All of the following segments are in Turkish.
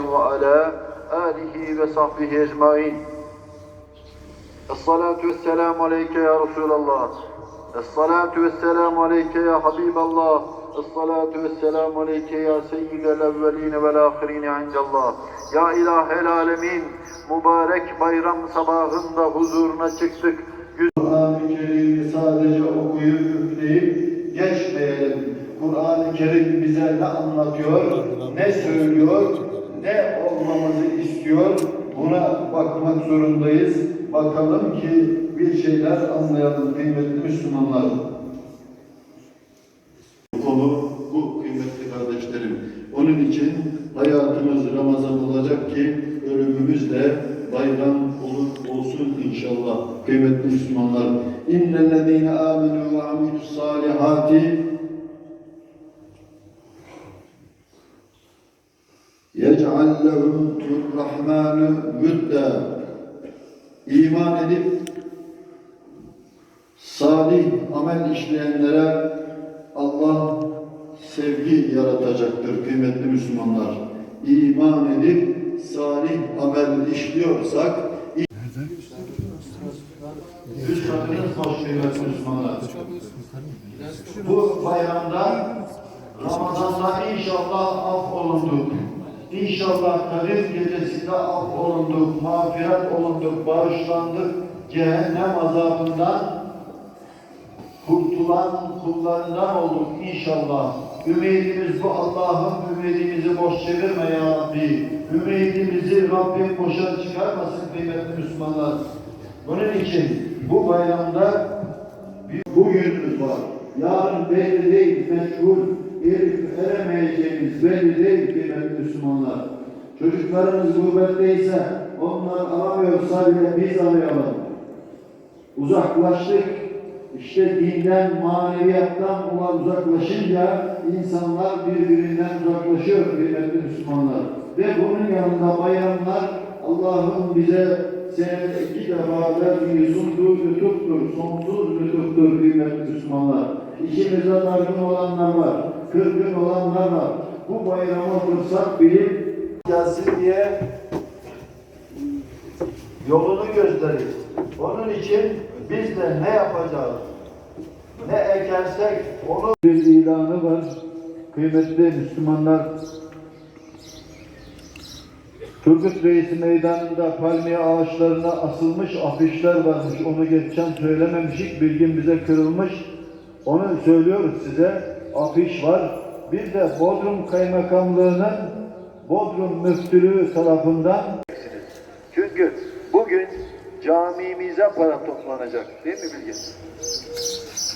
وعلى آله وصحبه أجمعين الصلاة والسلام عليك يا رسول الله الصلاة والسلام عليك يا حبيب الله الصلاة والسلام عليك يا سيد الأولين والآخرين عند الله Ya İlahel Alemin mübarek bayram sabahında huzuruna çıktık. Kur'an-ı Kerim'i sadece okuyup üfleyip geçmeyelim. Kur'an-ı Kerim bize ne anlatıyor, ne söylüyor, ne olmamızı istiyor. Buna bakmak zorundayız. Bakalım ki bir şeyler anlayalım kıymetli Müslümanlar. Bu konu bu kıymetli kardeşlerim. Onun için hayatımız Ramazan olacak ki ölümümüz de bayram olur, olsun inşallah kıymetli Müslümanlar. İnnellezîne âmenû ve amilus salihâti yec'al lehumur rahmânu vüddâ İman edip salih amel işleyenlere Allah sevgi yaratacaktır kıymetli Müslümanlar. İman edip salih amel işliyorsak Üst katınız boş kıymetli Müslümanlar. Bu bayramda Ramazan'da inşallah af olunduk. İnşallah Kadir gecesinde af olunduk, mağfiret olunduk, bağışlandık. Cehennem azabından kurtulan kullarından olduk inşallah. Ümidimiz bu Allah'ım ümidimizi boş çevirme ya Rabbi. Ümidimizi Rabbim boşa çıkarmasın kıymetli Müslümanlar. Bunun için bu bayramda bir bugünümüz var. Yarın belli değil, meşgul, eremeyeceğimiz belli değil kıymetli Müslümanlar. Çocuklarımız gurbetteyse onlar aramıyorsa bile biz arayalım. Uzaklaştık. İşte dinden, maneviyattan olan uzaklaşınca insanlar birbirinden uzaklaşıyor kıymetli Müslümanlar. Ve bunun yanında bayramlar Allah'ın bize senede iki defa verdiği sunduğu lütuftur, sonsuz lütuftur kıymetli Müslümanlar. İçimizde dargın olanlar var, kırgın olanlar var. Bu bayramı fırsat bilip gelsin diye yolunu gösterir. Onun için biz de ne yapacağız? Ne ekersek onu bir ilanı var. Kıymetli Müslümanlar Turgut Reis Meydanı'nda palmiye ağaçlarına asılmış afişler varmış. Onu geçen söylememişik. Bilgin bize kırılmış. Onu söylüyoruz size. Afiş var. Bir de Bodrum Kaymakamlığı'nın Bodrum Müftülüğü tarafından Çünkü bugün camimize para toplanacak. Değil mi Bilgin?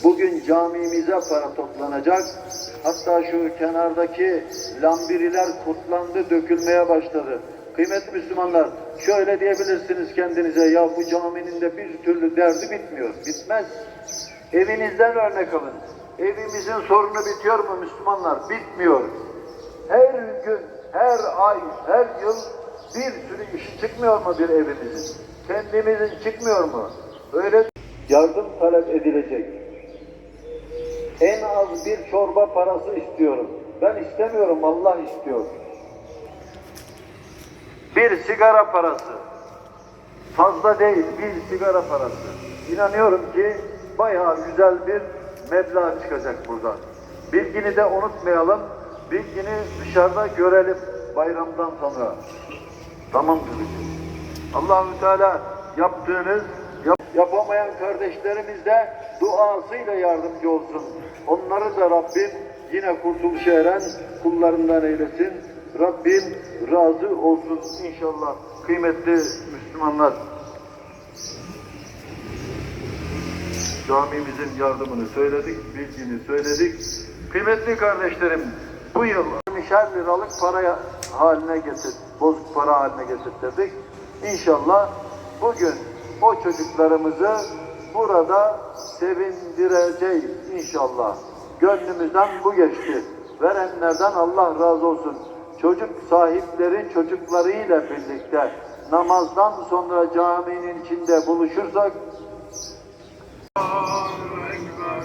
Bugün camimize para toplanacak. Hatta şu kenardaki lambiriler kurtlandı, dökülmeye başladı. Kıymetli Müslümanlar, şöyle diyebilirsiniz kendinize, ya bu caminin de bir türlü derdi bitmiyor. Bitmez. Evinizden örnek alın. Evimizin sorunu bitiyor mu Müslümanlar? Bitmiyor. Her gün, her ay, her yıl bir sürü iş çıkmıyor mu bir evimizin? Kendimizin çıkmıyor mu? Öyle yardım talep edilecek. En az bir çorba parası istiyorum. Ben istemiyorum, Allah istiyor. Bir sigara parası. Fazla değil, bir sigara parası. İnanıyorum ki bayağı güzel bir meblağ çıkacak buradan. Bilgini de unutmayalım. Bilgini dışarıda görelim bayramdan sonra. Tamam çocuk. Allahü Teala yaptığınız yap- yapamayan kardeşlerimiz de duasıyla yardımcı olsun. Onları da Rabbim yine kurtuluşa eren kullarından eylesin. Rabbim razı olsun inşallah kıymetli Müslümanlar. Camimizin yardımını söyledik, bilgini söyledik. Kıymetli kardeşlerim, bu yıl 20'şer liralık para haline getir, bozuk para haline getirdik. İnşallah bugün o çocuklarımızı burada sevindireceğiz inşallah. Gönlümüzden bu geçti. Verenlerden Allah razı olsun. Çocuk sahipleri çocuklarıyla birlikte namazdan sonra caminin içinde buluşursak Allahu Ekber,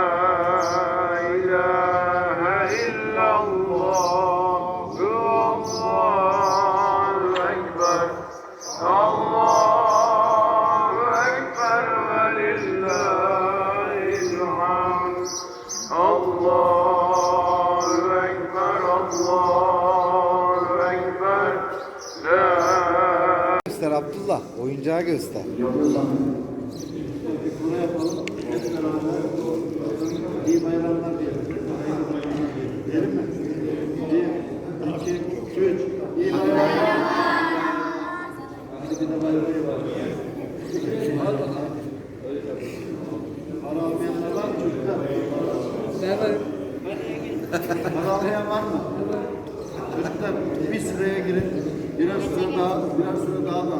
Abdullah. Oyuncağı göster. İyi bayramlar diyelim. Diyelim mi? Bir, iki, üç. İyi bayramlar. Hadi bir de bayramı var. Para almayanlar var mı çocuklar? Para almayan var mı? Çocuklar bir sıraya girin. Biraz süre daha, biraz süre daha da.